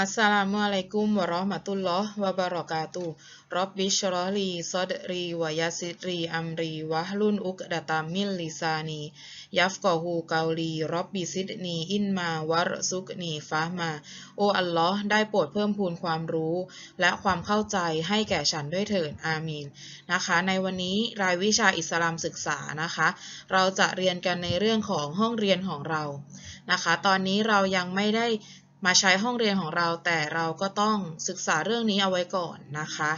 อัสสลามุอะลัยกุมวะเราะห์มะตุลลอฮ์วะบะเราะกาตุร็อบบิชรอลีซอดรีวะยาซิรรี อัมรี วะฮลุนอุกดะตามินลิซานี ยัฟกอฮูกาลีร็อบบิซิดนี อินมาวะรซุกนีฟามา โออัลลอฮ์ได้โปรดเพิ่มพูนความรู้ และความเข้าใจให้แก่ฉันด้วยเถิด อามีน นะคะ ในวันนี้รายวิชาอิสลามศึกษานะคะ เราจะเรียนกันในเรื่องของห้องเรียนของเรา นะคะ ตอนนี้เรายังไม่ได้ มาใช้ห้องเรียนของเราแต่เราก็ต้องศึกษาเรื่องนี้เอาไว้ก่อนนะคะ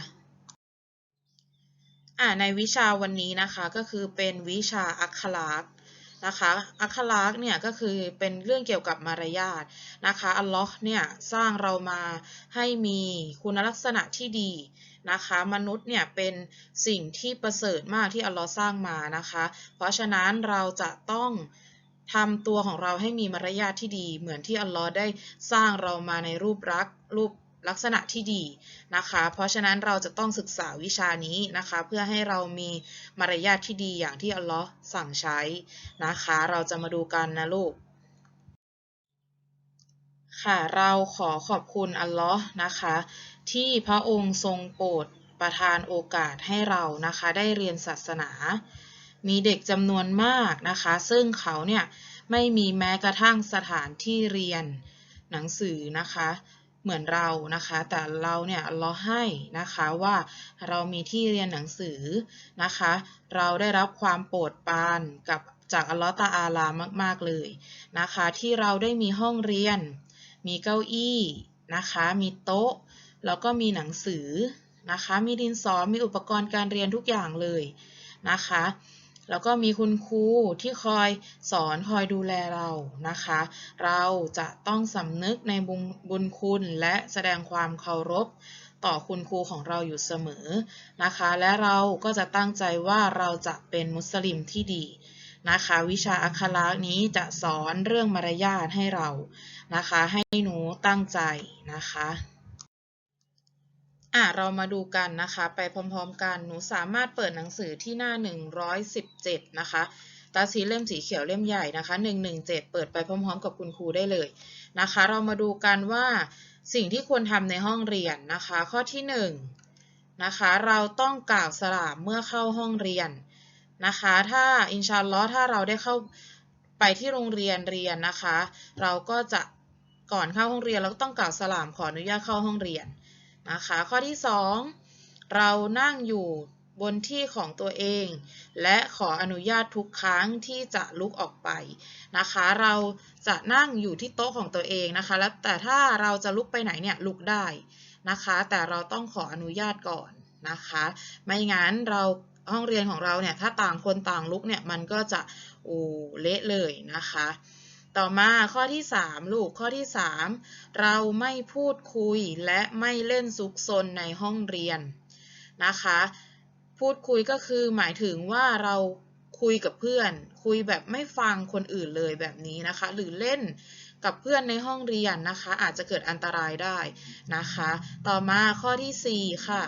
อ่าในวิชาวันนี้นะคะก็คือเป็นวิชาอักขลักษณ์นะคะอักขลักษ์เนี่ยก็คือเป็นเรื่องเกี่ยวกับมารยาทนะคะอัลลอฮ์เนี่ยสร้างเรามาให้มีคุณลักษณะที่ดีนะคะมนุษย์เนี่ยเป็นสิ่งที่ประเสริฐมากที่อัลลอฮ์สร้างมานะคะ เพราะฉะนั้นเราจะต้อง ทำตัวของเราให้มีมารยาทที่ดี เหมือนที่อัลลอฮ์ได้สร้างเรามาในรูปรักรูปลักษณะที่ดีนะคะ เพราะฉะนั้นเราจะต้องศึกษาวิชานี้นะคะ เพื่อให้เรามีมารยาทที่ดีอย่างที่อัลลอฮ์สั่งใช้นะคะ เราจะมาดูกันนะลูกค่ะเราขอขอบคุณอัลลอฮ์นะคะ ที่พระองค์ทรงโปรดประทานโอกาสให้เรานะคะ ได้เรียนศาสนา มีเด็กจำนวนมากนะคะ ซึ่งเขาเนี่ยไม่มีแม้กระทั่งสถานที่เรียนหนังสือนะคะ เหมือนเรานะคะ แต่เราเนี่ยเราให้นะคะว่าเรามีที่เรียนหนังสือนะคะ เราได้รับความโปรดปรานกับจากอัลลอฮฺตาอาลามาก ๆ เลยนะคะ ที่เราได้มีห้องเรียน มีเก้าอี้นะคะ มีโต๊ะ แล้วก็มีหนังสือนะคะ มีดินสอมีอุปกรณ์การเรียนทุกอย่างเลยนะคะ แล้วก็มีคุณครูที่คอยสอนคอยดูแลเรานะคะ เราจะต้องสำนึกในบุญบุญคุณและแสดงความเคารพต่อคุณครูของเราอยู่เสมอนะคะ และเราก็จะตั้งใจว่าเราจะเป็นมุสลิมที่ดีนะคะ วิชาอัครานี้จะสอนเรื่องมารยาทให้เรานะคะ ให้หนูตั้งใจนะคะ อะเรามาดูกันนะคะ ไปพร้อมๆกันหนูสามารถเปิดหนังสือที่หน้า 117 นะคะตาสีเล่มสีเขียวเล่มใหญ่นะคะ 117 เปิดไปพร้อมๆ กับคุณครูได้เลยนะคะ เรามาดูกันว่าสิ่งที่ควรทำในห้องเรียนนะคะ ข้อที่1นะคะเราต้องกล่าวสลามเมื่อเข้าห้องเรียนนะคะ ถ้าอินชาอัลอถ้าเราได้เข้าไปที่โรงเรียนเรียนนะคะ เราก็จะก่อนเข้าห้องเรียนเราก็ต้องกล่าวสลามขออนุญาตเข้าห้องเรียน นะคะ ข้อที่ 2 เรานั่งอยู่บนที่ของตัวเอง และขออนุญาตทุกครั้งที่จะลุกออกไปนะคะ เราจะนั่งอยู่ที่โต๊ะของตัวเองนะคะ แล้วแต่ถ้าเราจะลุกไปไหนเนี่ยลุกได้นะคะ แต่เราต้องขออนุญาตก่อนนะคะ ไม่งั้นเราห้องเรียนของเราเนี่ยถ้าต่างคนต่างลุกเนี่ยมันก็จะโอ้เละเลยนะคะ ต่อมาข้อที่ 3 ลูกข้อที่ 3 เราไม่พูดคุยและไม่เล่นซุกซนในห้องเรียนนะคะ พูดคุยก็คือหมายถึงว่าเราคุยกับเพื่อน คุยแบบไม่ฟังคนอื่นเลยแบบนี้นะคะ หรือเล่นกับเพื่อนในห้องเรียนนะคะ อาจจะเกิดอันตรายได้นะคะ ต่อมาข้อที่ 4 ค่ะ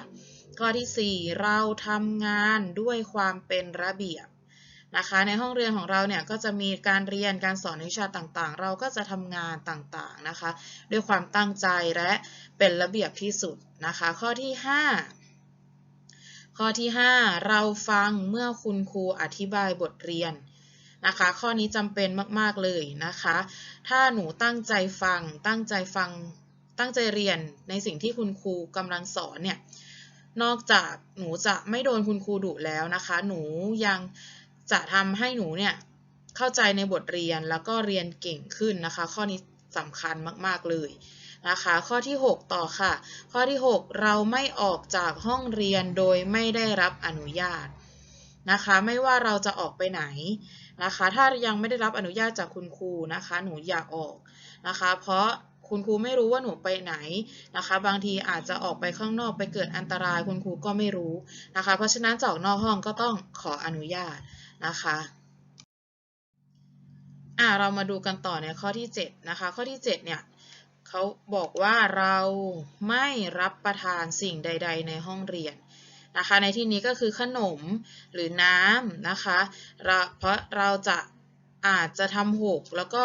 ข้อที่ 4 เราทำงานด้วยความเป็นระเบียบ นะคะ ในห้องเรียนของเราเนี่ยก็จะมีการเรียนการสอนวิชาต่างๆ เราก็จะทำงานต่างๆนะคะ ด้วยความตั้งใจและเป็นระเบียบที่สุดนะคะ ข้อที่ 5 ข้อที่ 5 เราฟังเมื่อคุณครูอธิบายบทเรียนนะคะ ข้อนี้จำเป็นมากๆเลยนะคะ ถ้าหนูตั้งใจฟัง ตั้งใจฟัง ตั้งใจเรียนในสิ่งที่คุณครูกำลังสอนเนี่ยนอกจากหนูจะไม่โดนคุณครูดุแล้วนะคะ หนูยัง จะทำให้หนูเนี่ยเข้าใจในบทเรียนแล้วก็เรียนเก่งขึ้นนะคะ ข้อนี้สำคัญมาก ๆ เลยนะคะ ข้อที่ 6 ต่อค่ะ ข้อที่ 6 เราไม่ออกจากห้องเรียนโดยไม่ได้รับอนุญาตนะคะ ไม่ว่าเราจะออกไปไหนนะคะ ถ้ายังไม่ได้รับอนุญาตจากคุณครูนะคะ หนูอย่าออกนะคะ เพราะคุณครูไม่รู้ว่าหนูไปไหนนะคะ บางทีอาจจะออกไปข้างนอกไปเกิดอันตรายคุณครูก็ไม่รู้นะคะ เพราะฉะนั้นจากนอกห้องก็ต้องขออนุญาต นะคะอ่าเรามาดูกันต่อในข้อที่ 7 นะคะ ข้อที่ 7 เนี่ยเขาบอกว่าเราไม่รับประทานสิ่งใด ๆ ในห้องเรียนนะคะ ในที่นี้ก็คือขนมหรือน้ำนะคะเพราะเราจะอาจจะทำหกแล้วก็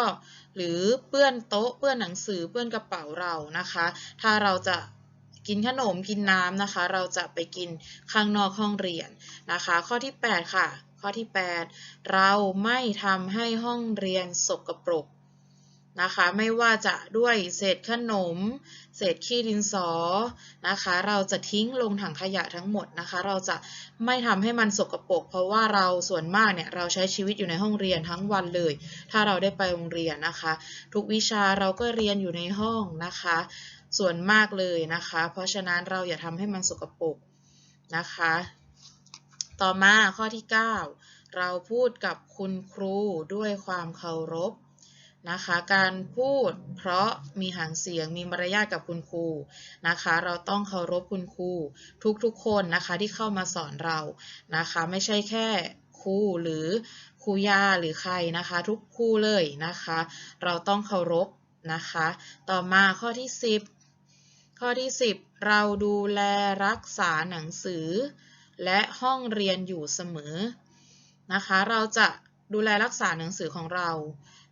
หรือเปื้อนโต๊ะเปื้อนหนังสือเปื้อนกระเป๋าเรานะคะ ถ้าเราจะกินขนมกินน้ำนะคะ เราจะไปกินข้างนอกห้องเรียนนะคะ ข้อที่ 8 ค่ะ ข้อที่ 8 เราไม่ทำให้ห้องเรียนสกปรกนะคะไม่ว่าจะด้วยเศษขนม เศษขี้ดินสอนะคะ เราจะทิ้งลงถังขยะทั้งหมดนะคะ เราจะไม่ทำให้มันสกปรกเพราะว่าเราส่วนมากเนี่ยเราใช้ชีวิตอยู่ในห้องเรียนทั้งวันเลย ถ้าเราได้ไปโรงเรียนนะคะ ทุกวิชาเราก็เรียนอยู่ในห้องนะคะ ส่วนมากเลยนะคะ เพราะฉะนั้นเราอย่าทำให้มันสกปรกนะคะ ต่อมาข้อที่ 9 เราพูดกับคุณครูด้วยความเคารพนะคะ การพูดเพราะมีหางเสียงมีมารยาทกับคุณครูนะคะ เราต้องเคารพคุณครูทุกๆคนนะคะที่เข้ามาสอนเรานะคะ ไม่ใช่แค่ครูหรือครูยาหรือใครนะคะ ทุกครูเลยนะคะ เราต้องเคารพนะคะ ต่อมาข้อที่ 10 ข้อที่ 10 เราดูแลรักษาหนังสือ และห้องเรียนอยู่เสมอนะคะ เราจะดูแลรักษาหนังสือของเรา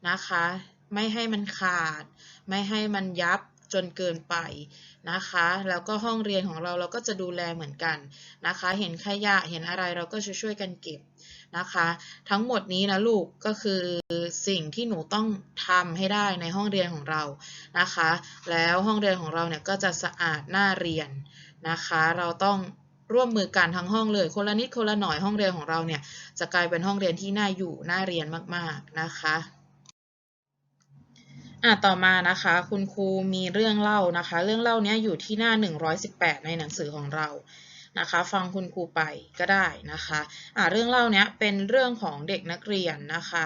นะคะ ไม่ให้มันขาด ไม่ให้มันยับจนเกินไปนะคะ แล้วก็ห้องเรียนของเราเราก็จะดูแลเหมือนกันนะคะ เห็นขยะเห็นอะไรเราก็จะช่วยกันเก็บนะคะ ทั้งหมดนี้นะลูกก็คือสิ่งที่หนูต้องทำให้ได้ในห้องเรียนของเรานะคะ แล้วห้องเรียนของเราเนี่ยก็จะสะอาดน่าเรียนนะคะ เราต้อง ร่วมมือกันทั้งห้องเลย คนละนิดคนละหน่อยห้องเรียนของเราเนี่ยจะกลายเป็นห้องเรียนที่น่าอยู่น่าเรียนมากๆนะคะอะต่อมานะคะคุณครูมีเรื่องเล่านะคะ เรื่องเล่านี้อยู่ที่หน้า 118 ในหนังสือของเรานะคะ ฟังคุณครูไปก็ได้นะคะอะเรื่องเล่านี้เป็นเรื่องของเด็กนักเรียนนะคะ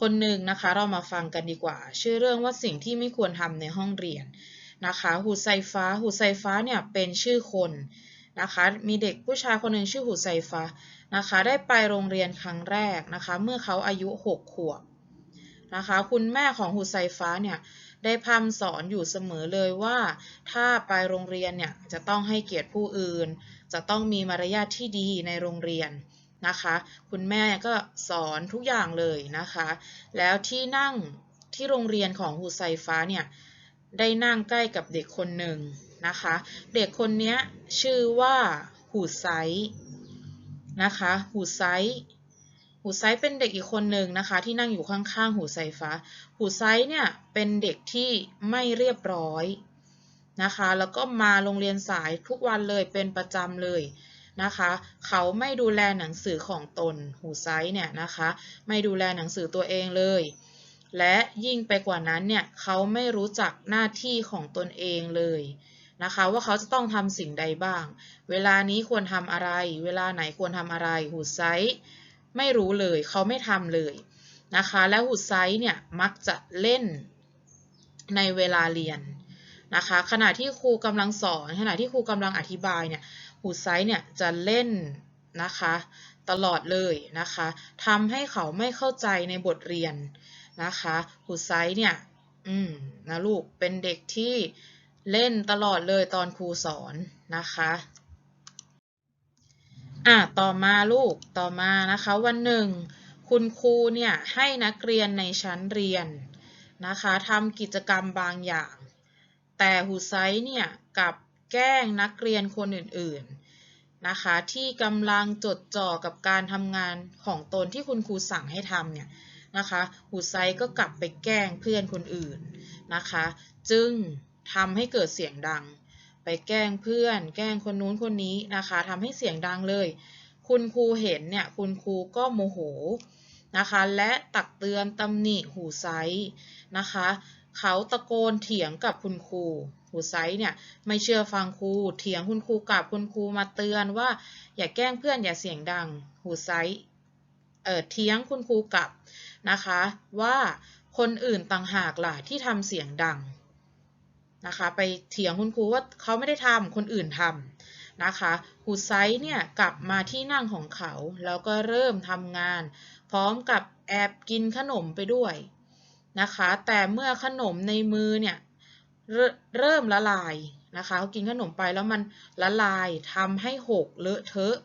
คนหนึ่งนะคะเรามาฟังกันดีกว่า ชื่อเรื่องว่าสิ่งที่ไม่ควรทำในห้องเรียนนะคะหูไซฟ้าหูไซฟ้าเนี่ยเป็นชื่อคน นะคะมีเด็กผู้ชายคนหนึ่งชื่อหูไซฟ้านะคะได้ไปโรงเรียนครั้งแรกนะคะเมื่อเขาอายุ 6 ขวบนะคะคุณแม่ของหูไซฟ้าเนี่ยได้พำสอนอยู่เสมอเลยว่า ถ้าไปโรงเรียนเนี่ยจะต้องให้เกียรติผู้อื่น จะต้องมีมารยาทที่ดีในโรงเรียนนะคะ คุณแม่ก็สอนทุกอย่างเลยนะคะ แล้วที่นั่งที่โรงเรียนของหูไซฟ้าเนี่ยได้นั่งใกล้กับเด็กคนหนึ่ง นะคะ เด็กคนนี้ชื่อว่าหูไซนะคะหูไซหูไซเป็นเด็กอีกคนหนึ่งนะคะ ที่นั่งอยู่ข้างๆ หูไซฟ้า หูไซเนี่ยเป็นเด็กที่ไม่เรียบร้อยนะคะ แล้วก็มาโรงเรียนสายทุกวันเลยเป็นประจำเลยนะคะ เขาไม่ดูแลหนังสือของตน หูไซเนี่ยนะคะ ไม่ดูแลหนังสือตัวเองเลย และยิ่งไปกว่านั้นเนี่ย เขาไม่รู้จักหน้าที่ของตนเองเลย นะคะว่าเขาจะต้องทำสิ่งใดบ้าง เวลานี้ควรทำอะไร เวลาไหนควรทำอะไรหูไซไม่รู้เลยเขาไม่ทำเลยนะคะ แล้วหูไซเนี่ยมักจะเล่นในเวลาเรียนนะคะขณะที่ครูกำลังสอน ขณะที่ครูกำลังอธิบายเนี่ยหูไซเนี่ยจะเล่นนะคะตลอดเลยนะคะทำให้เขาไม่เข้าใจในบทเรียนนะคะหูไซเนี่ยอืมนะลูกเป็นเด็กที่ เล่นตลอดเลยตอนครูสอนนะคะอะต่อมาลูกต่อมานะคะวันหนึ่ง คุณครูเนี่ยให้นักเรียนในชั้นเรียนนะคะทำกิจกรรมบางอย่าง แต่หูไซเนี่ยกับแกล้งนักเรียนคนอื่นๆนะคะที่กำลังจดจ่อกับการทำงานของตนที่คุณครูสั่งให้ทำเนี่ยนะคะหูไซก็กลับไปแกล้งเพื่อนคนอื่นนะคะ จึง ทำให้เกิดเสียงดัง ไปแกล้งเพื่อน แกล้งคนนู้นคนนี้นะคะทำให้เสียงดังเลย คุณครูเห็นเนี่ยคุณครูก็โมโหนะคะ และตักเตือนตำหนิหูไซนะคะ เขาตะโกนเถียงกับคุณครูหูไซเนี่ยไม่เชื่อฟังครูเถียงคุณครูกับคุณครูมาเตือนว่า อย่าแกล้งเพื่อนอย่าเสียงดังหูไซเออเถียงคุณครูกับนะคะ ว่าคนอื่นต่างหากล่ะที่ทำเสียงดัง นะคะ ไปเถียงคุณครูว่าเขาไม่ได้ทำคนอื่นทำนะคะหูไซเนี่ยกลับมาที่นั่งของเขา แล้วก็เริ่มทำงาน พร้อมกับแอบกินขนมไปด้วยนะคะ แต่เมื่อขนมในมือเนี่ยเเริ่มละลายนะคะเขากินขนมไปแล้วมันละลายทำให้หกเลอะเทอะ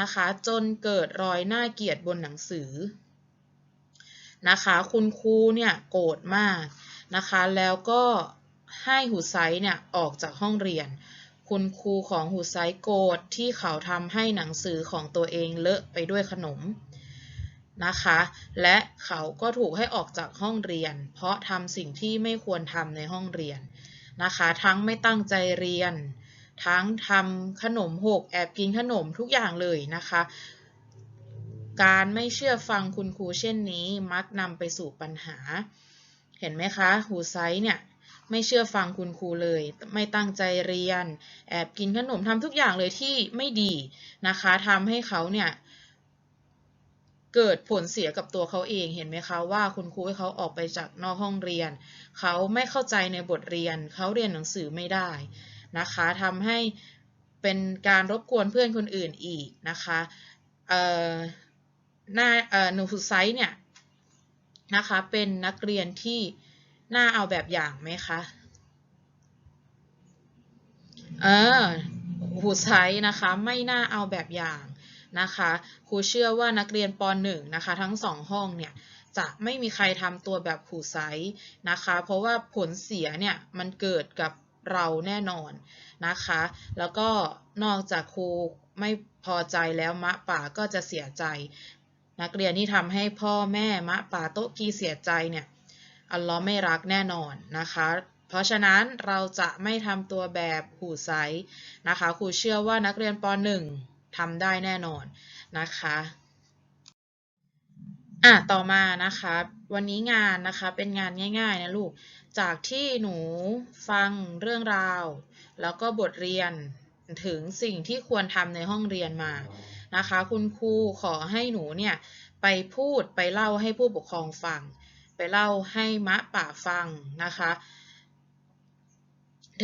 นะคะ จนเกิดรอยหน้าเกียดบนหนังสือนะคะ คุณครูเนี่ยโกรธมากนะคะ แล้วก็ ให้หูไซเนี่ยออกจากห้องเรียน คุณครูของหูไซโกรธที่เขาทำให้หนังสือของตัวเองเลอะไปด้วยขนมนะคะ และเขาก็ถูกให้ออกจากห้องเรียน เพราะทำสิ่งที่ไม่ควรทำในห้องเรียนนะคะ ทั้งไม่ตั้งใจเรียน ทั้งทำขนมหกแอบกินขนมทุกอย่างเลยนะคะ การไม่เชื่อฟังคุณครูเช่นนี้มักนำไปสู่ปัญหา เห็นไหมคะหูไซเนี่ย ไม่เชื่อฟังคุณครูเลย ไม่ตั้งใจเรียน แอบกินขนมทำทุกอย่างเลยที่ไม่ดีนะคะทำให้เขาเนี่ยเกิดผลเสียกับตัวเขาเองเห็นไหมคะว่าคุณครูให้เขาออกไปจากนอกห้องเรียน เขาไม่เข้าใจในบทเรียน เขาเรียนหนังสือไม่ได้นะคะทำให้เป็นการรบกวนเพื่อนคนอื่นอีกนะคะเอ่อหน้าเอ่อนูฟูไซเนี่ยนะคะเป็นนักเรียนที่ น่าเอาแบบอย่างไหมคะ เออหูไซนะคะไม่น่าเอาแบบอย่างนะคะครูเชื่อว่านักเรียนป .1 นะคะ ทั้งสองห้องเนี่ยจะไม่มีใครทำตัวแบบครูไซนะคะ เพราะว่าผลเสียเนี่ยมันเกิดกับเราแน่นอนนะคะ แล้วก็นอกจากครูไม่พอใจแล้วมะป่าก็จะเสียใจ นักเรียนที่ทำให้พ่อแม่มะป่าโต๊ะกีเสียใจเนี่ย อัลลอฮ์ไม่รักแน่นอนนะคะ เพราะฉะนั้นเราจะไม่ทำตัวแบบหูไซนะคะครูเชื่อว่านักเรียนป .1 ทำได้แน่นอนนะคะอะต่อมานะคะวันนี้งานนะคะเป็นงานง่ายๆนะลูกจากที่หนูฟังเรื่องราว แล้วก็บทเรียนถึงสิ่งที่ควรทำในห้องเรียนมานะคะ คุณครูขอให้หนูเนี่ยไปพูดไปเล่าให้ผู้ปกครองฟัง ไปเล่าให้มะป่าฟังนะคะ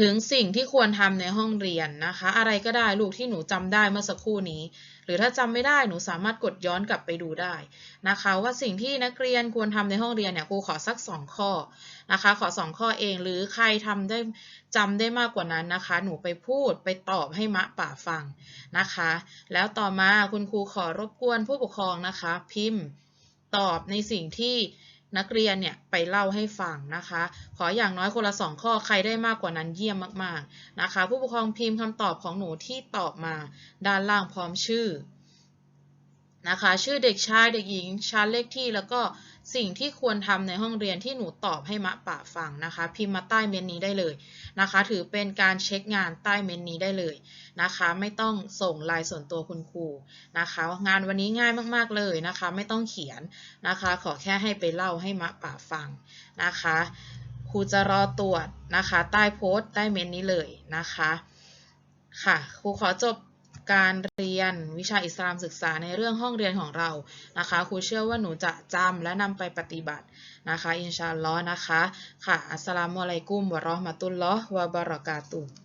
ถึงสิ่งที่ควรทำในห้องเรียนนะคะ อะไรก็ได้ลูกที่หนูจำได้เมื่อสักครู่นี้ หรือถ้าจำไม่ได้หนูสามารถกดย้อนกลับไปดูได้นะคะ ว่าสิ่งที่นักเรียนควรทำในห้องเรียนเนี่ยครูขอสัก 2 ข้อนะคะ ขอ 2 ข้อเองหรือใครทำได้จำได้มากกว่านั้นนะคะ หนูไปพูดไปตอบให้มะป่าฟังนะคะ แล้วต่อมาคุณครูขอรบกวนผู้ปกครองนะคะ พิมพ์ตอบในสิ่งที่ นักเรียนเนี่ยไปเล่าให้ฟังนะคะ ขออย่างน้อยคนละสองข้อใครได้มากกว่านั้นเยี่ยมมากๆนะคะ ผู้ปกครองพิมพ์คำตอบของหนูที่ตอบมา ด้านล่างพร้อมชื่อนะคะ ชื่อเด็กชายเด็กหญิงชั้นเลขที่แล้วก็ สิ่งที่ควรทำในห้องเรียนที่หนูตอบให้มะป่าฟังนะคะ พิมพ์มาใต้เมนนี้ได้เลยนะคะ ถือเป็นการเช็คงานใต้เมนนี้ได้เลยนะคะ ไม่ต้องส่งลน์ส่วนตัวคุณครูนะคะ งานวันนี้ง่ายมากๆเลยนะคะ ไม่ต้องเขียนนะคะ ขอแค่ให้ไปเล่าให้มะป่าฟังนะคะครูจะรอตรวจนะคะ ใต้โพสต์ใต้เมนนี้เลยนะคะ ค่ะครูขอจบ การเรียนวิชาอิสลามศึกษาในเรื่องห้องเรียนของเรานะคะครูเชื่อว่าหนูจะจำและนำไปปฏิบัตินะคะ อินชาอัลลอฮ์นะคะ ค่ะ อัสสลามุอะลัยกุมวะราะห์มะตุลลอฮ์วะบะเราะกาตุฮ์